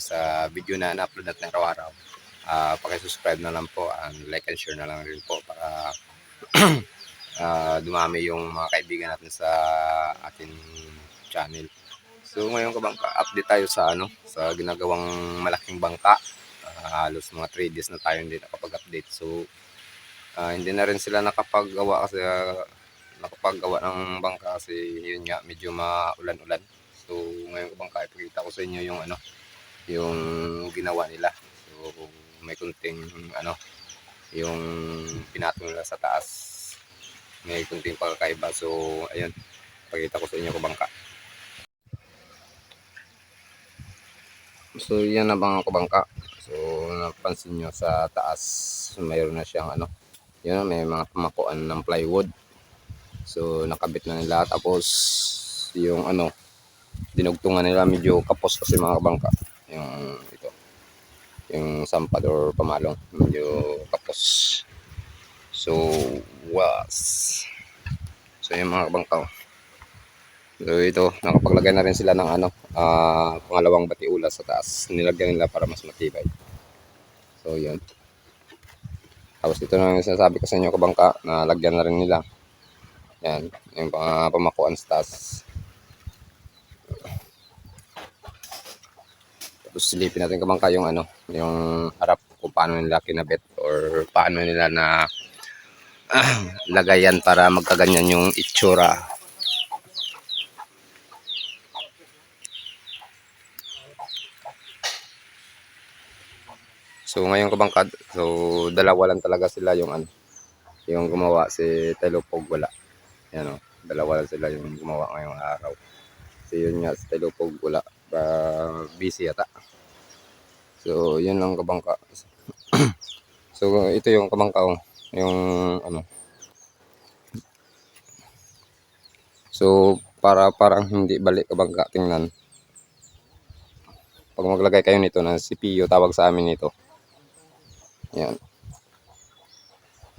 sa video na na-upload natin araw-araw, uh, pakisubscribe na lang po and like and share na lang rin po para ah, dumami yung mga kaibigan natin sa ating channel. So ngayon kabangka, update tayo sa ano, sa ginagawang malaking bangka. Ah, halos mga 3 days na tayo hindi nakapag-update. So ah, hindi na rin sila nakapaggawa kasi ah, nakapaggawa ng bangka kasi yun nga medyo maulan-ulan. So ngayon kabangka, ipakita ko sa inyo yung ano, yung ginawa nila. So may kunting ano, yung pinatong nila sa taas. May kunting pagkakaiba. So ayun, pakita ko sa inyo kabangka. So yan na mga kabangka. So napansin nyo sa taas mayroon na siyang ano. Yun may mga pamakuan ng plywood. So nakabit na nila tapos yung ano dinugtungan nila medyo kapos kasi mga kabangka. Yung ito. Yung sampad or pamalong medyo kapos. So was. So yung mga kabangka. oh. So ito, nakapaglagay na rin sila ng ano, ah, pangalawang batiula sa taas. Nilagyan nila para mas matibay. So yun. Tapos ito na yung sinasabi ko sa inyo kabangka na lagyan na rin nila. Yan, yung mga pamakuan sa taas. Tapos silipin natin kabangka yung ano, yung harap kung paano nila kinabit or paano nila na ah, lagayan para magkaganyan yung itsura So ngayon kabangkad, so dalawa lang talaga sila yung ano, yung gumawa si Telopog wala. Yan o, dalawa lang sila yung gumawa ngayong araw. So yun nga si Telopog wala, ba busy yata. So yun lang kabangka. so ito yung kabangka oh, yung ano. So para parang hindi balik kabangka tingnan. Pag maglagay kayo nito ng CPU tawag sa amin nito. Yan.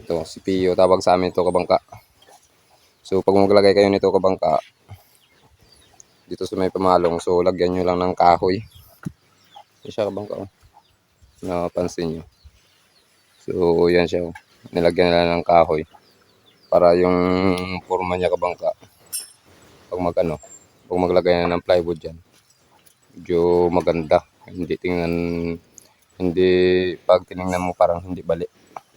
Ito, CPU. Tawag sa amin ito kabangka. So, pag maglagay kayo nito kabangka, dito sa may pamalong, so lagyan nyo lang ng kahoy. Yan siya kabangka. Oh. Napansin nyo. So, yan siya. Oh. Nilagyan nila ng kahoy. Para yung forma niya kabangka. Pag mag ano, pag maglagay na ng plywood dyan, medyo maganda. Hindi tingnan hindi pag tiningnan mo parang hindi bali.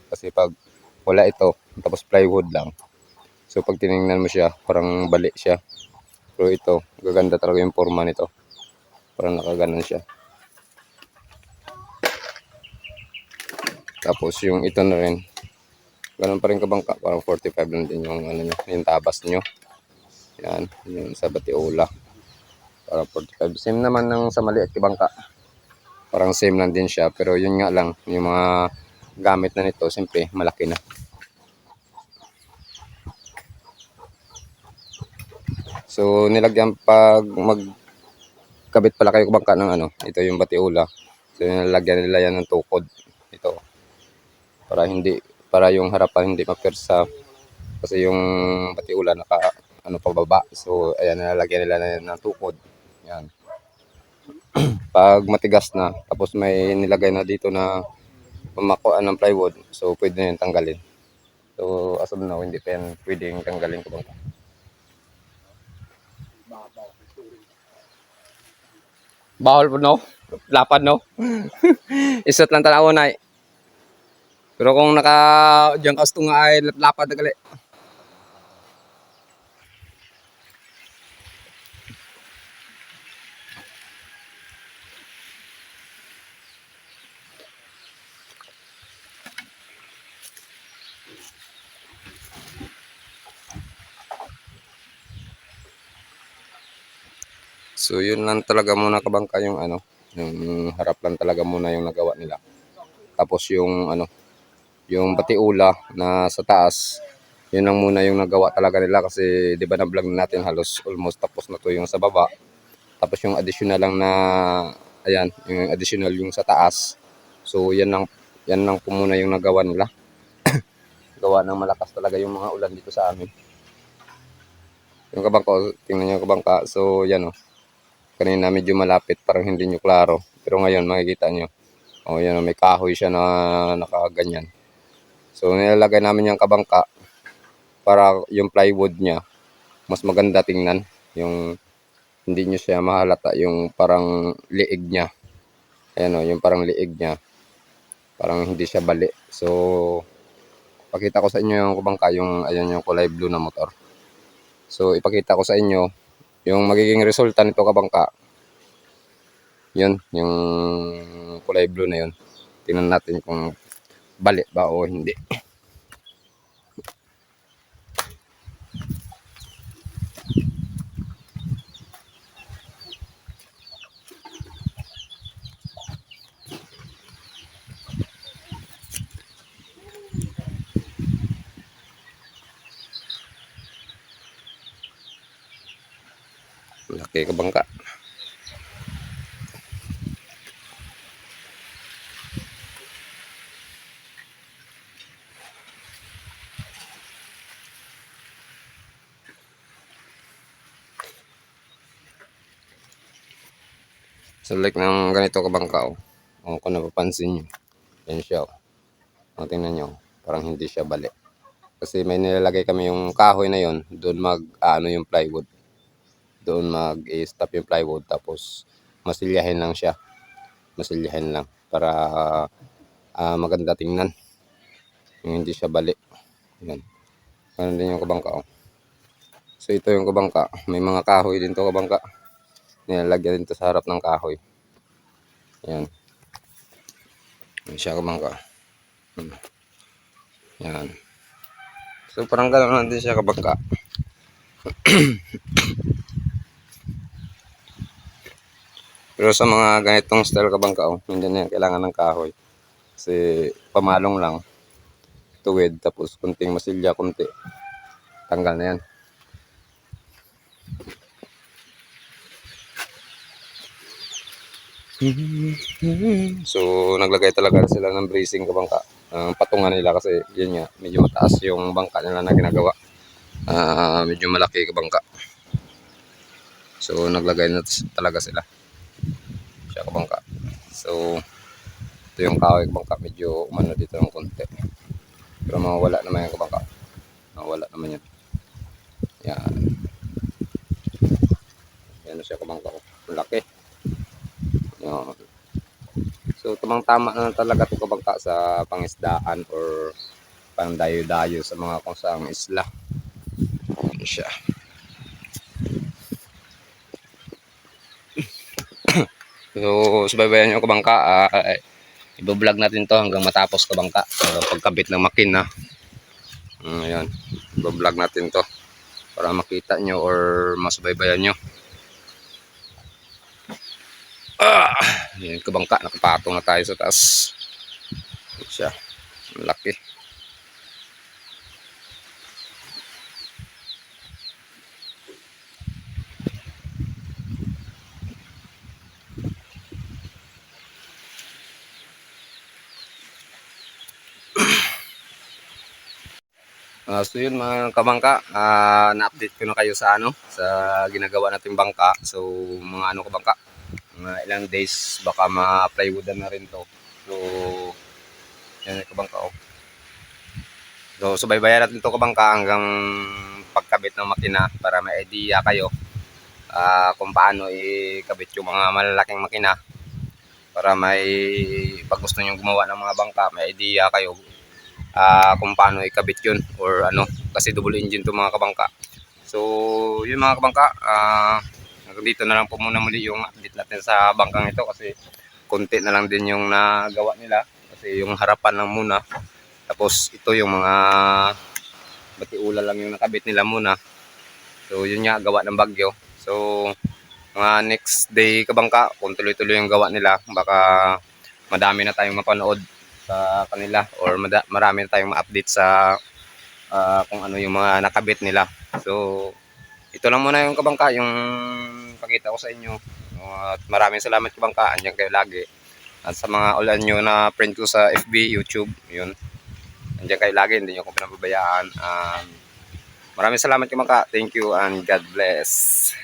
Kasi pag wala ito, tapos plywood lang. So pag tiningnan mo siya, parang bali siya. Pero ito, gaganda talaga yung forma nito. Parang nakaganon siya. Tapos yung ito na rin. Ganun pa rin kabangka, parang 45 lang din yung ano yung tabas nyo. Yan, yung sa Batiola. Parang 45. Same naman ng sa maliit kabangka parang same lang din siya pero yun nga lang yung mga gamit na nito siyempre malaki na so nilagyan pag mag kabit pala kayo bangka ng ano ito yung batiula. So nilagyan nila yan ng tukod ito. Para hindi para yung harapan hindi mapersa kasi yung batiula naka ano pababa. So ayan nilagyan nila na yan ng tukod. Yan. Pag matigas na tapos may nilagay na dito na pamakuan ng plywood so pwede na yung tanggalin. So as of now hindi pa yan pwedeng tanggalin ko bang bawal po no? Lapad no? Isot lang tanaw na pero kung naka diyan kasto nga ay lapad na gali So yun lang talaga muna kabangka yung ano, yung harap lang talaga muna yung nagawa nila. Tapos yung ano, yung batiula na sa taas, yun lang muna yung nagawa talaga nila kasi 'di ba na vlog natin halos almost tapos na to yung sa baba. Tapos yung additional lang na ayan, yung additional yung sa taas. So yan lang yan lang po muna yung nagawa nila. gawa ng malakas talaga yung mga ulan dito sa amin. Yung kabangka, oh, tingnan yung kabangka. So, yan oh. Kanina medyo malapit, parang hindi nyo klaro. Pero ngayon, makikita nyo. Oh, yan oh, may kahoy siya na nakaganyan. So, nilalagay namin yung kabangka para yung plywood niya mas maganda tingnan. Yung hindi nyo siya mahalata yung parang liig niya. Ayan o, yung parang liig niya. Parang hindi siya bali. So, pakita ko sa inyo yung kabangka, yung, ayan yung kulay blue na motor. So, ipakita ko sa inyo yung magiging resulta nito kabangka. Yun, yung kulay blue na yun. Tingnan natin kung bali ba o hindi. Laki kabangka. Like ng ganito kabangka oh. Oh, kung napapansin nyo. Yan siya oh. Oh, tingnan nyo. Parang hindi siya bali. Kasi may nilalagay kami yung kahoy na yon doon mag ano yung plywood. Doon mag stop yung plywood tapos masilyahin lang siya. Masilyahin lang para ah, maganda tingnan. Yung hindi siya bali. Yan. Ganun din yung kabangka oh. So ito yung kabangka. May mga kahoy din to kabangka nilalagyan din to sa harap ng kahoy. Yan. Yan siya kabangka. Hmm. Yan. So parang gano'n lang din siya kabangka. Pero sa mga ganitong style kabangka, oh, hindi na yan kailangan ng kahoy. Kasi pamalong lang. Tuwid, tapos kunting masilya, kunti. Tanggal na yan. So, naglagay talaga sila ng bracing kabangka. Ang patungan nila kasi yun nga, medyo mataas yung bangka nila na ginagawa. Ah, medyo malaki kabangka. So, naglagay na talaga sila. Siya kabangka. So, ito yung kahoy kabangka. Medyo umano dito ng konti. Pero mawawala naman yung kabangka. Mawawala naman yan. Yan. Yan siya kabangka. Malaki. Yan. So, tamang tama na talaga ito kabangka sa pangisdaan or pang dayo-dayo sa mga kung saang isla. Yan siya. So, subaybayan nyo kabangka. Uh, ibablog natin to hanggang matapos kabangka. Uh, pagkabit ng makina. Uh, ayan. Ibablog natin to para makita nyo or masubaybayan nyo. Ah, yan kabangka, nakapatong na tayo sa taas. Siya. Laki. Ah, so yun mga kabangka, ah, na-update ko na kayo sa ano, sa ginagawa nating bangka. So mga ano kabangka, mga ilang days baka ma-plywoodan na rin to. So yan yung kabangka oh. So subaybayan natin to kabangka hanggang pagkabit ng makina para may idea kayo ah, kung paano ikabit yung mga malalaking makina para may pag gusto nyo gumawa ng mga bangka, may idea kayo ah kung paano ikabit yun or ano kasi double engine to mga kabangka. So yun mga kabangka hanggang dito na lang po muna muli yung update natin sa bangkang ito kasi konti na lang din yung nagawa nila kasi yung harapan lang muna. Tapos ito yung mga batiula lang yung nakabit nila muna. So yun nga gawa ng bagyo. So mga next day kabangka kung tuloy-tuloy yung gawa nila baka madami na tayong mapanood sa kanila or marami na tayong ma-update sa ah, kung ano yung mga nakabit nila. So, ito lang muna yung kabangka, yung pakita ko sa inyo. At maraming salamat kabangka, andyan kayo lagi. At sa mga ulan nyo na friend ko sa FB, YouTube, yun. Andyan kayo lagi, hindi nyo ako pinababayaan. Um, Maraming salamat kamangka. Thank you and God bless.